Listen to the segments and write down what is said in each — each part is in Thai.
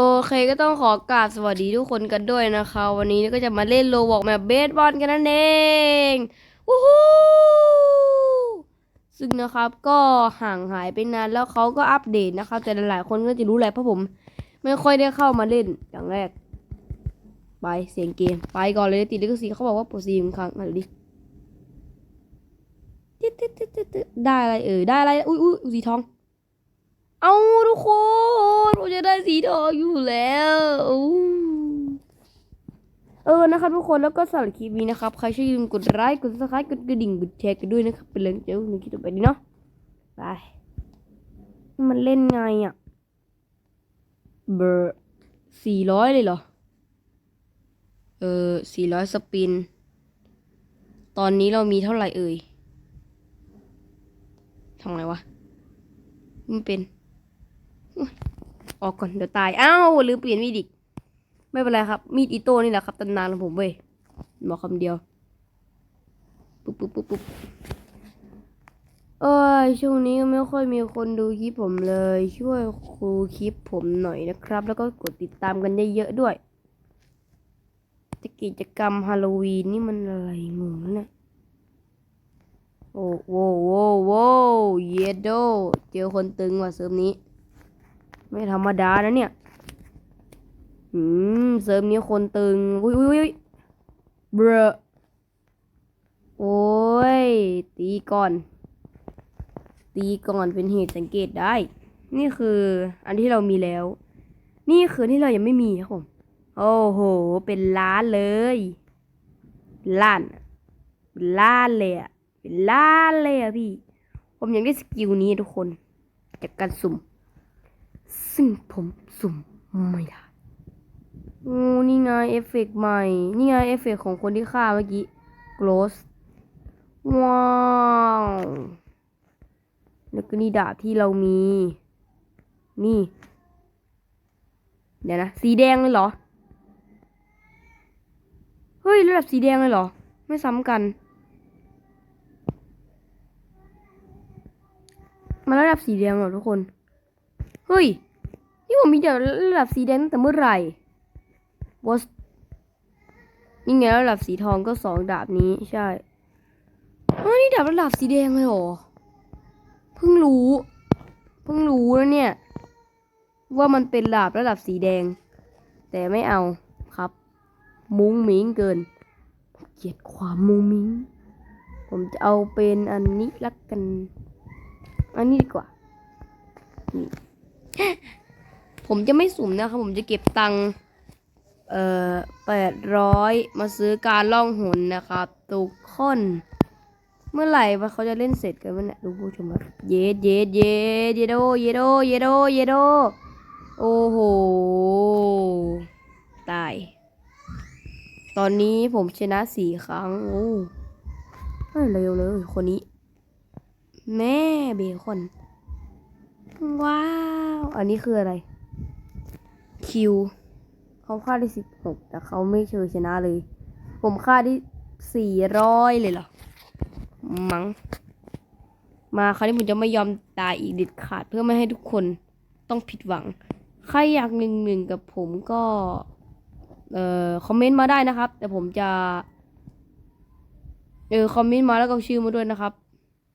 โอเคก็ต้องขอกราบสวัสดีทุกคนกันด้วยนะคะ วันนี้ก็จะมาเล่นโลบอกแบบเบสบอลกันนั่นเองวู้ฮู้ซึ่งนะครับก็ห่างหายไปนานแล้วเขาก็อัปเดตนะครับแต่หลายๆคนก็จะรู้แหละเพราะผม ไม่ค่อยได้เข้ามาเล่นอย่างแรก ไปเสียงเกม ไปก่อนเลยติดลิขสิทธิ์เขาบอกว่าปวดซีมครั้งมาดูดิได้อะไรเอ่ยได้อะไรอุ้ยอุ้ยสีทอง เอาทุกคนผมจะได้สีทองอยู่แล้วเออนะครับทุกคนแล้วก็สำหรับคลิปนี้นะครับ ใครช่วยยืมกดไลค์กดซับสไครต์กดกระดิ่งกดแชร์กันด้วยนะครับเป็นแรงใจให้ในคลิปต่อไปนี้เนาะไปมันเล่นไงอะเบอร์สี่ร้อยเลยเหรอ เออสี่ร้อยสปิน ตอนนี้เรามีเท่าไหร่เอ่ยทำไงวะมันเป็น ออกก่อนเดี๋ยวตายอ้าวลืมเปลี่ยนมีดอีก ไม่เป็นไรครับ มีดอิโต้นี่แหละครับตำนานของผมเว้ยบอกคำเดียว ปุ๊บปุ๊บปุ๊บปุ๊บเอ้ยช่วงนี้ไม่ค่อยมีคนดูคลิปผมเลย ช่วยครูคลิปผมหน่อยนะครับ แล้วก็กดติดตามกันเยอะๆด้วยจะกิจกรรมฮาโลวีนนี่มันอะไรงงนี่ยโอ้โว้โว้โว้เยโด เจอคนตึงว่ะเซิร์ฟนี้ ไม่ธรรมดานะเนี่ย อืม เสริมนี้คนตึง อุ้ยอุ้ยอุ้ยเบรโอ้ย ตีก่อน ตีก่อนเป็นเหตุสังเกตได้ นี่คืออันที่เรามีแล้ว นี่คือที่เรายังไม่มีครับผม โอ้โห เป็นล้านเลย ล้านเป็นล้านเลยอะเป็นล้านเลยอะพี่ ผมยังได้สกิลนี้ทุกคน จากการสุ่ม ซึ่งผมสุ่มไม่ได้โอ้นี่ไงเอฟเฟกต์ใหม่ นี่ไงเอฟเฟกต์ของคนที่ฆ่าเมื่อกี้ close ว้าวแล้วก็นี่ดาบที่เรามี นี่ เดี๋ยวนะ สีแดงเลยเหรอ เฮ้ยระดับสีแดงเลยเหรอ ไม่ซ้ำกันมาระดับสีแดงเหรอทุกคน เฮ้ย ผมมีแต่ระดับสีแดงตั้งแต่เมื่อไหร่ was นี่ไงระดับสีทองก็สองดาบนี้ใช่เฮ้ยนี่ดาบระดับสีแดงเลยเหรอ เพิ่งรู้ เพิ่งรู้แล้วเนี่ย ว่ามันเป็นดาบระดับสีแดง แต่ไม่เอาครับ มุ้งมิ้งเกิน เกลียดความมุ้งมิ้ง ผมจะเอาเป็นอันนี้ละกัน อันนี้ดีกว่านี่ ผมจะไม่สุ่มนะครับผมจะเก็บตังค์เอ่อแปดร้อยมาซื้อการล่องหนนะครับทุกคน เมื่อไหร่ว่าเขาจะเล่นเสร็จกันวะเนี่ยดูผู้ชมครับเยดเยดเยดเยโดเยโดเยโดเยโดโอ้โหตาย ตอนนี้ผมชนะสี่ครั้งโอ้ไม่เร็วเลยคนนี้ แม่เบคอน ว้าว อันนี้คืออะไร คิว เขาฆ่าได้สิบหกแต่เขาไม่เชิญชนะเลย ผมฆ่าได้สี่ร้อยเลยเหรอ มัง้งมาคราวนี้ผมจะไม่ยอมตายอีกเด็ดขาดเพื่อไม่ให้ทุกคนต้องผิดหวัง ใครอยากหนึ่งหนึ่งกับผมก็ เอ่อคอมเมนต์มาได้นะครับ แต่ผมจะ เออคอมเมนต์มาแล้วก็ชื่อมาด้วยนะครับ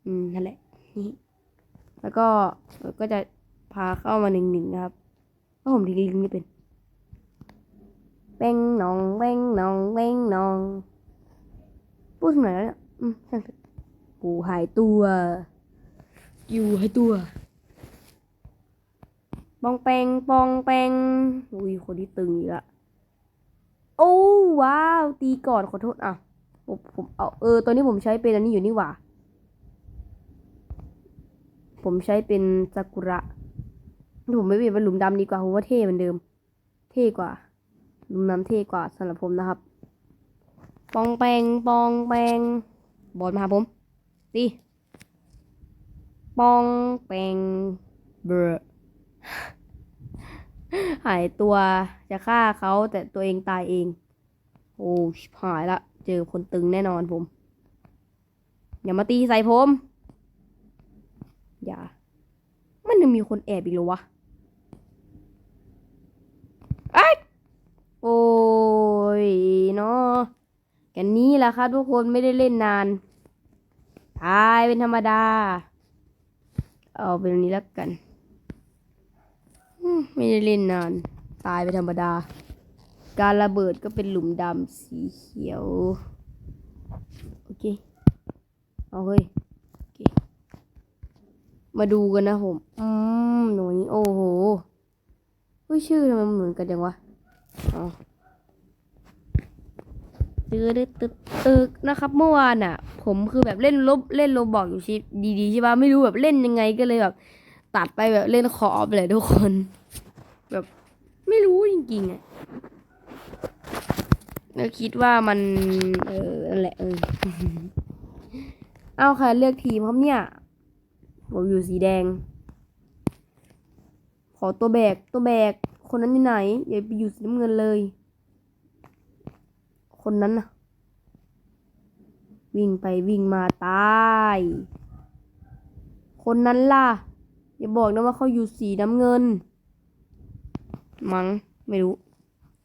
อืมนั่นแหละนี่แล้วก็ก็จะพาเข้ามาหนึ่งหนึ่งนะครับ เพราผมทิ้งลิงก์ไม่เป็นเป้งนองเป้งนองเป้งนองพูดถึงไหนแล้วเนี่ยอืมช่างเถอะกูหายตัวอยู่หายตัวปองแปงปองแปงอุ้ยคนที่ตึงอีกละโอ้ว้าว ตีก่อนขอโทษอะผมผมเอาเออตอนนี้ผมใช้เป็นอันนี้อยู่นี่หว่า ผมใช้เป็นซากุระ ผมไม่เปลี่ยนเป็นหลุมดำดีกว่าผมว่าเท่เหมือนเดิม เท่กว่า หลุมดำเท่กว่าสำหรับผมนะครับ ปองแปงปองแปงบอลมาหาผมตีปองแปงเบรหายตัวจะฆ่าเขาแต่ตัวเองตายเอง โอ้หายละ เจอคนตึงแน่นอนผม อย่ามาตีใส่ผม อย่า มันยังมีคนแอบอีกหรอวะ แหละครับทุกคนไม่ได้เล่นนาน ตายเป็นธรรมดา เอาเป็นนี้แล้วกัน ไม่ได้เล่นนาน ตายเป็นธรรมดา การระเบิดก็เป็นหลุมดำสีเขียว โอเค เอาเฮ้ยมาดูกันนะผม อืมหนูนี้ โอ้โหชื่อทำไมเหมือนกันจังวะ อ๋อ ตึกตึกตึกตึกนะครับ เมื่อวานอะ ผมคือแบบเล่นลบเล่นโรบอกอยู่ชิดีๆใช่ปะไม่รู้แบบเล่นยังไงก็เลยแบบ ตัดไปแบบเล่นคออฟเลยทุกคน แบบ ไม่รู้จริงๆอะแล้วคิดว่ามัน เออนั่นแหละเออเอาค่ะเลือกทีมครับเนี่ยผมอยู่สีแดง ขอตัวแบกตัวแบกคนนั้นอยู่ไหน อย่าไปอยู่สีน้ำเงินเลย คนนั้นน่ะวิ่งไปวิ่งมาตาย คนนั้นล่ะ อย่าบอกนะว่าเขาอยู่สีน้ำเงิน มัง้งไม่รู้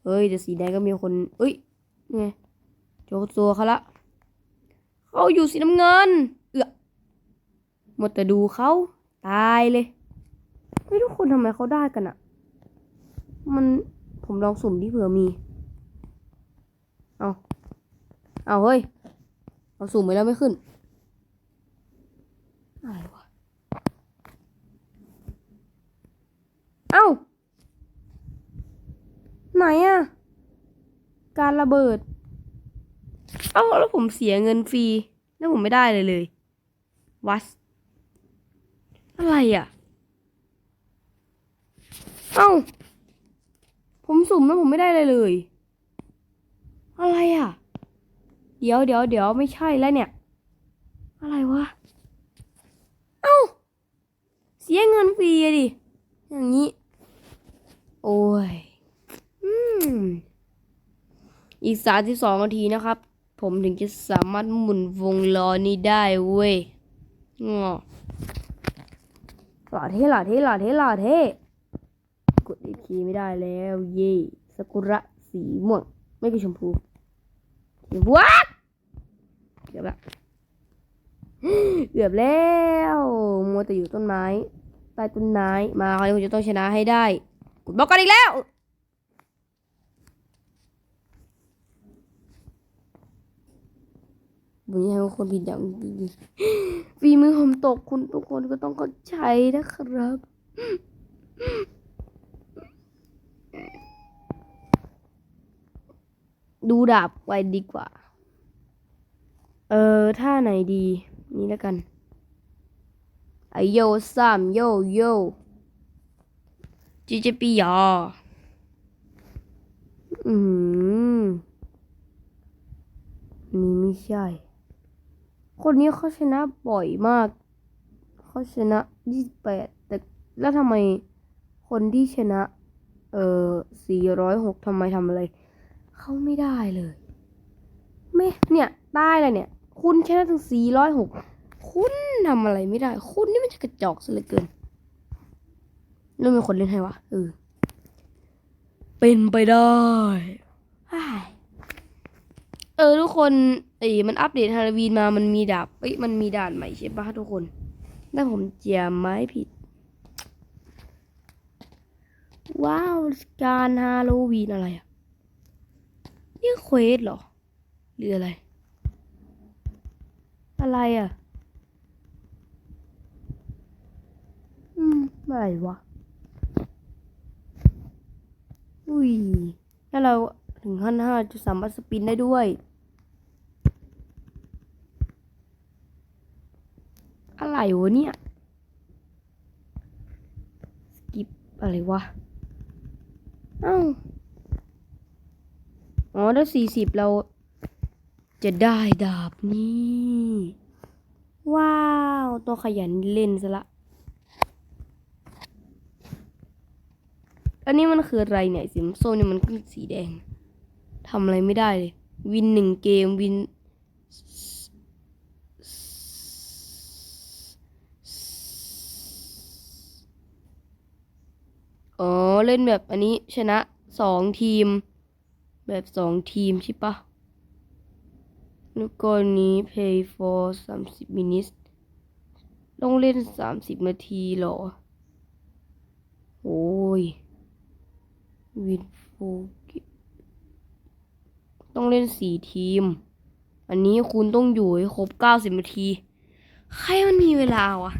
เฮ้ยแต่สีแดงก็มีคน เอ้ยไงโจโซเขาละเขาอยู่สีน้ำเงิน เอือหมดแต่ดูเขาตายเลย ไม่ทุกคนทำไมเขาได้กันอะมันผมลองสุ่มที่เผื่อมี เอาเอาเฮ้ย เอาสุ่มไปแล้วไม่ขึ้น อะไรวะ เอ้า ไหนอะการระเบิด เอ้า แล้วผมเสียเงินฟรี แล้วผมไม่ได้เลยเลย วัส อะไรอะเอ้า ผมสุ่มแล้วผมไม่ได้เลยเลย อะไรอะ เดี๋ยวเดี๋ยวเดี๋ยวไม่ใช่แล้วเนี่ย อะไรวะ เอ้า เสียเงินฟรีอะดิ อย่างนี้ โอ้ย อืม อีกสามสิบสองนาทีนะครับ ผมถึงจะสามารถหมุนวงล้อนี้ได้เว้ยงอหล่อเท่หล่อเท่หล่อเท่หล่อเท่กดอีกทีไม่ได้แล้ว เย่สกุระสีม่วง ไม่คือชมพู วัดเกือบละเกือบแล้วมัวแต่อยู่ต้นไม้ใต้ต้นไม้มาคราวนี้ผมจะต้องชนะให้ได้กดบล็อกกันอีกแล้ววันนี้ให้ทุกคนผิดอย่างดีฝีมือผมตกคุณทุกคนก็ต้องเข้าใจนะครับ ดูดาบไว้ดีกว่า เออท่าไหนดี นี่แล้วกันไอโยซัมโยโยจีเจปียออืมนี่ไม่ใช่ คนนี้เขาชนะบ่อยมาก เขาชนะยี่สิบแปดแต่แล้วทำไมคนที่ชนะ เออสี่ร้อยหกทำไมทำอะไร เขาไม่ได้เลยไม่เนี่ยได้เลยเนี่ย คุณชนะถึงสี่ร้อยหกคุณทำอะไรไม่ได้ คุณนี่มันจะกระจอกซะเหลือเกินเรื่องมีคนเล่นให้วะเออเป็นไปได้อ้ายเออทุกคนเอ้ยมันอัปเดตฮาโลวีนมามันมีดาบเอ้ยมันมีด่านใหม่ใช่ปะทุกคนถ้าผมเจียมไม้ผิด ว้าวการฮาโลวีนอะไรอะ นี่เควสเหรอ หรืออะไร อะไรอะ อืมอะไรวะ อุ้ย แล้วเราถึงขั้นห้าจะสามารถสปินได้ด้วย อะไรวะเนี่ย สกิปอะไรวะ เอ้า อ๋อถ้าสี่สิบเรา จะได้ดาบนี้ว้าว ตัวขยันเล่นซะละ อันนี้มันคืออะไรเนี่ยสีส้มเนี่ยมันก็สีแดงทำอะไรไม่ได้เลย วินหนึ่งเกมวินอ๋อ เล่นแบบอันนี้ชนะสองทีม แบบสองทีมใช่ปะแล้วก็นี้ pay for 30 minutes ต้องเล่น 30 นาทีหรอ โอ้ย วินโฟกต้องเล่นสี่ทีม อันนี้คุณต้องอยู่ให้ครบ 90 นาที ใครมันมีเวลาวะ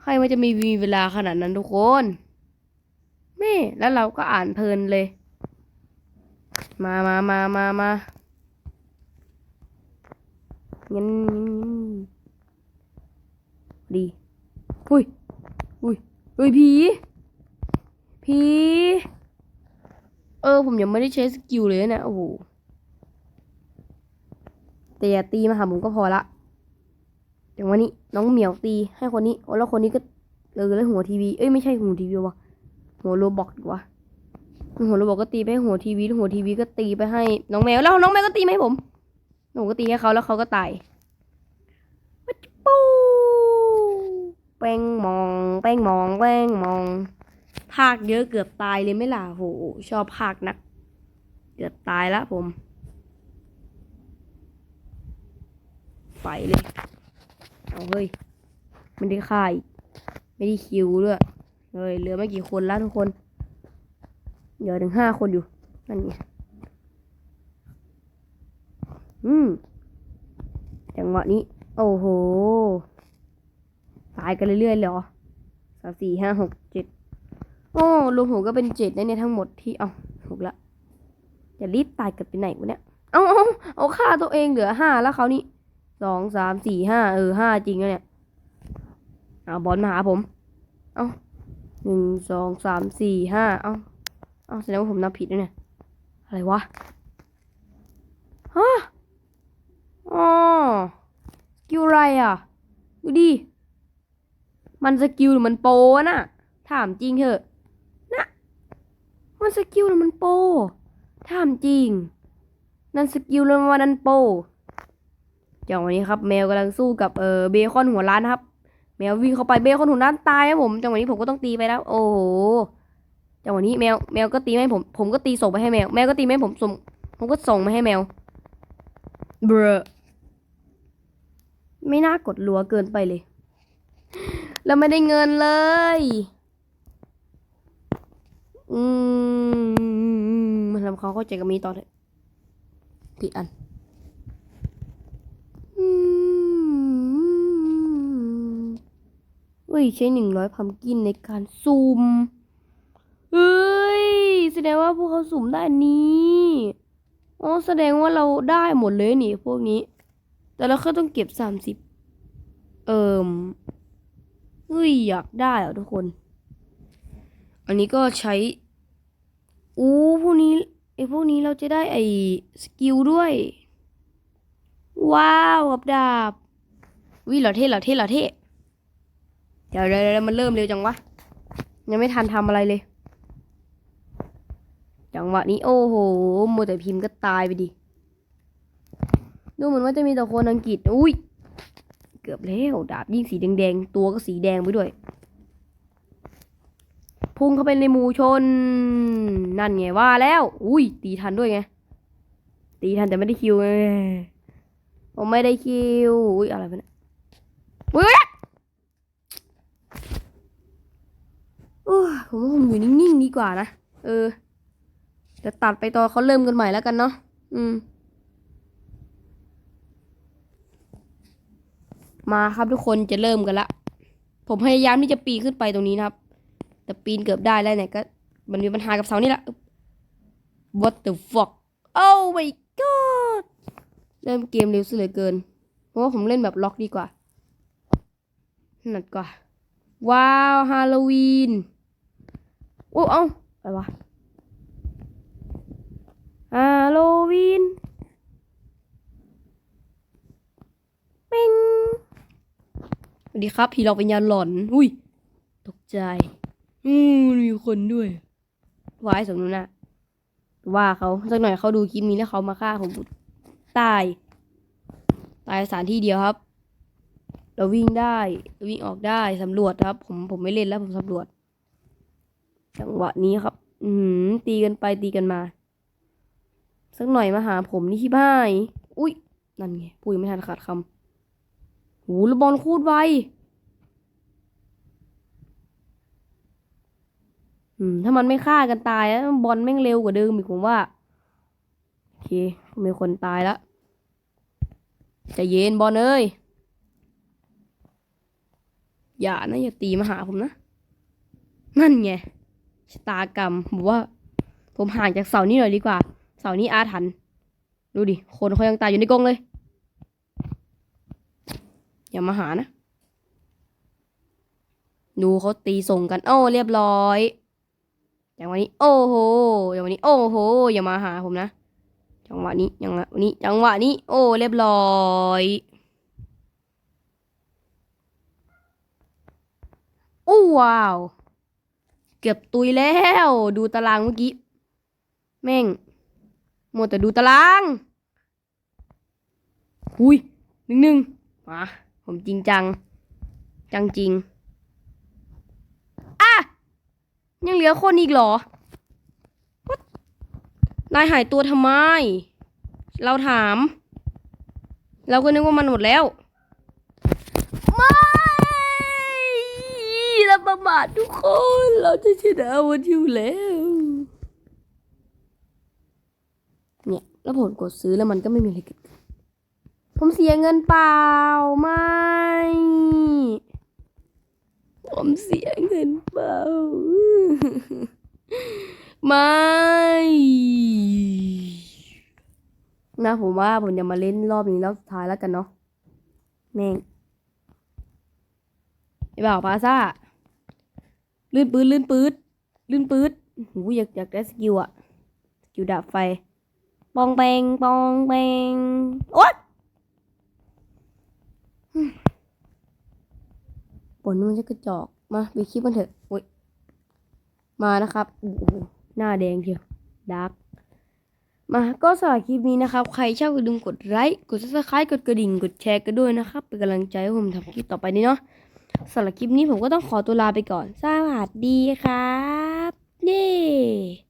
ใครมันจะมีมีเวลาขนาดนั้นทุกคน แม่ แล้วเราก็อ่านเพลินเลย มามามามามางั้นดี อุ้ย อุ้ย อุ้ยผี ผี เออ ผมยังไม่ได้ใช้สกิลเลยนะ โอ้โห แต่อย่าตีมาหาผมก็พอละเดี๋ยววันนี้น้องเหมียวตีให้คนนี้ แล้วคนนี้ก็เออแล้วหัวทีวี เอ้ยไม่ใช่หัวทีวีวะหัวโรบอกดีกว่า หัวโรบอกก็ตีไปให้หัวทีวีหัวทีวีก็ตีไปให้ น้องแมวแล้วน้องแมวก็ตีมาให้ผมผมก็ตีให้เขาแล้วเขาก็ตายวัดปูแป้งมอง แป้งมองแป้งมองภาคเยอะเกือบตายเลยไม่ล่ะโหชอบภาคนัก เกือบตายละผม ไปเลย เอาเฮ้ยไม่ได้ค่าย ไม่ได้คิวด้วยเฮ้ยเหลือไม่กี่คนแล้วทุกคน เหลือถึงห้าคนอยู่นั่นไงอืมจังหวะนี้ โอ้โห ตายกันเรื่อยๆเลยเหรอสามสี่ห้าหกเจ็ดโอ้รวมหัวก็เป็นเจ็ดนะเนี่ยทั้งหมดที่เอาถูกละจะรีบตายกันไปไหนวะเนี่ยเอาเอาเอาฆ่าตัวเองเหลือห้าแล้วเขานี่สองสามสี่ห้าเออห้าจริงแล้วเนี่ยเอาบอลมาหาผม เอาหนึ่งสองสามสี่ห้าเอา อ้าแสดงว่าผมนับผิดนะเนี่ย อะไรวะ ฮะ อ๋อ สกิลอะไรอะ ดูดิ มันสกิลหรือมันโปรน่ะ ถามจริงเถอะนะมันสกิลหรือมันโป ถามจริง นั่นสกิลหรือว่านั่นโปรจังหวะนี้ครับแมวกำลังสู้กับเออเบคอนหัวล้านครับ แมววิ่งเข้าไปเบคอนหัวล้านตายครับผมจังหวะนี้ผมก็ต้องตีไปแล้ว โอ้โห จังหวะนี้แมวแมวก็ตีไม่ให้ผม ผมก็ตีส่งไปให้แมว แมวก็ตีไม่ให้ผมส่งผมก็ส่งมาให้แมว เบรอไม่น่ากดรัวเกินไปเลยแล้วไม่ได้เงินเลย อืมมันทำเขาเข้าใจกับมีต่อเถอะผิดอันอืมเฮ้ยใช้หนึ่งร้อยพัมกินในการซูม เฮ้ย แสดงว่าพวกเขาสุ่มได้นี้อ๋อแสดงว่าเราได้หมดเลยนี่พวกนี้ แต่เราแค่ต้องเก็บสามสิบเอิมเฮ้ยอยากได้อะทุกคน อันนี้ก็ใช้อู้พวกนี้ไอ้พวกนี้เราจะได้ไอ้สกิลด้วย ว้าวกับดาบวิเหล่อเท่เหล่อเท่เหล่อเท่เดี๋ยวเดี๋ยวมันเริ่มเร็วจังวะ ยังไม่ทันทำอะไรเลย จังหวะนี้โอ้โหโมแต่พิมพ์ก็ตายไปดิ ดูเหมือนว่าจะมีแต่คนอังกฤษ อุ้ย เกือบแล้วดาบยิ่งสีแดงๆ ตัวก็สีแดงไปด้วย พุ่งเข้าไปในหมู่ชน นั่นไงว่าแล้ว อุ้ย ตีทันด้วยไง ตีทันแต่ไม่ได้คิวไงผมไม่ได้คิว อุ้ยอะไรไปเนี่ยอุ้ยผมว่าผมอยู่นิ่งๆดีกว่านะ เออ เดี๋ยวตัดไปตอนเขาเริ่มกันใหม่แล้วกันเนาะ อืม มาครับทุกคนจะเริ่มกันละ ผมพยายามที่จะปีนขึ้นไปตรงนี้นะครับ แต่ปีนเกือบได้แล้วเนี่ยก็ มันมีปัญหากับเสานี่แหละ What the fuck Oh my god เริ่มเกมเร็วซะเหลือเกิน เพราะว่าผมเล่นแบบล็อกดีกว่าถนัดกว่า ว้าวฮาโลวีน โอ้ เอ้าอะไรวะ ฮาโลวีนเป้งสวัสดีครับผีหลอกวิญญาณหลอน อุ้ย ตกใจ อืมมีคนด้วยวายสมนุนอะว่าเขาสักหน่อยเขาดูคลิปนี้แล้วเขามาฆ่าผมตาย ตายสถานที่เดียวครับ เราวิ่งได้วิ่งออกได้สำรวจครับ ผมผมไม่เล่นแล้วผมสำรวจ จังหวะนี้ครับ อืมตีกันไปตีกันมา สักหน่อยมาหาผมนี่ที่บ้านอุ้ยนั่นไงพูดยังไม่ทันขาดคำหูลูกบอลคูดไวอืมถ้ามันไม่ฆ่ากันตายแล้วบอลแม่งเร็วกว่าเดิมอีกผมว่า โอเค มีคนตายแล้วจะเย็นบอลเอ้ย อย่านะอย่าตีมาหาผมนะ นั่นไงชะตากรรมผมว่า ผมห่างจากเสานี้หน่อยดีกว่า เสานี้อาถรรพ์ดูดิ คนเขายังตายอยู่ในกรงเลย อย่ามาหานะ ดูเขาตีส่งกัน โอ้ เรียบร้อย อย่างวันนี้ โอ้โห อย่างวันนี้ โอ้โห อย่ามาหาผมนะ จังหวะนี้จังหวะนี้ จังหวะนี้ โอ้ เรียบร้อยโอ้ว้าว เกือบตุยแล้ว ดูตารางเมื่อกี้ แม่ง มัวแต่ดูตาราง อุ้ยหนึ่งหนึ่งมาผมจริงจัง จังจริง อะ ยังเหลือคนอีกเหรอ What? นายหายตัวทำไม เราถาม เราก็นึกว่ามันหมดแล้ว ไม่เราประมาททุกคน เราจะชนะวันอยู่แล้ว เนี่ย แล้วผมกดซื้อแล้วมันก็ไม่มีอะไรเกิดขึ้นผมเสียเงินเปล่าไม่ ผมเสียเงินเปล่า ไม่ นะผมว่าผมจะมาเล่นรอบนี้รอบสุดท้ายแล้วกันเนาะแม่งไอ้บ่าวพาซ่าลื่นปืดลื่นปืดลื่นปืดหูอยากอยากได้สกิลอะสกิลดาบไฟ ปองแปงปองแปงโอ๊ยปนมันจะกระจอก มาไปคลิปกันเถอะโอ๊ยมานะครับโอ้หน้าแดงเชียวดาร์กมาก็สำหรับคลิปนี้นะครับ ใครชอบก็ลืมกดไลค์กดซับสไครต์กดกระดิ่ง กดแชร์กันด้วยนะครับ เป็นกำลังใจให้ผมทำคลิปต่อไปนี้เนาะสำหรับคลิปนี้ผมก็ต้องขอตัวลาไปก่อน สวัสดีครับ เย้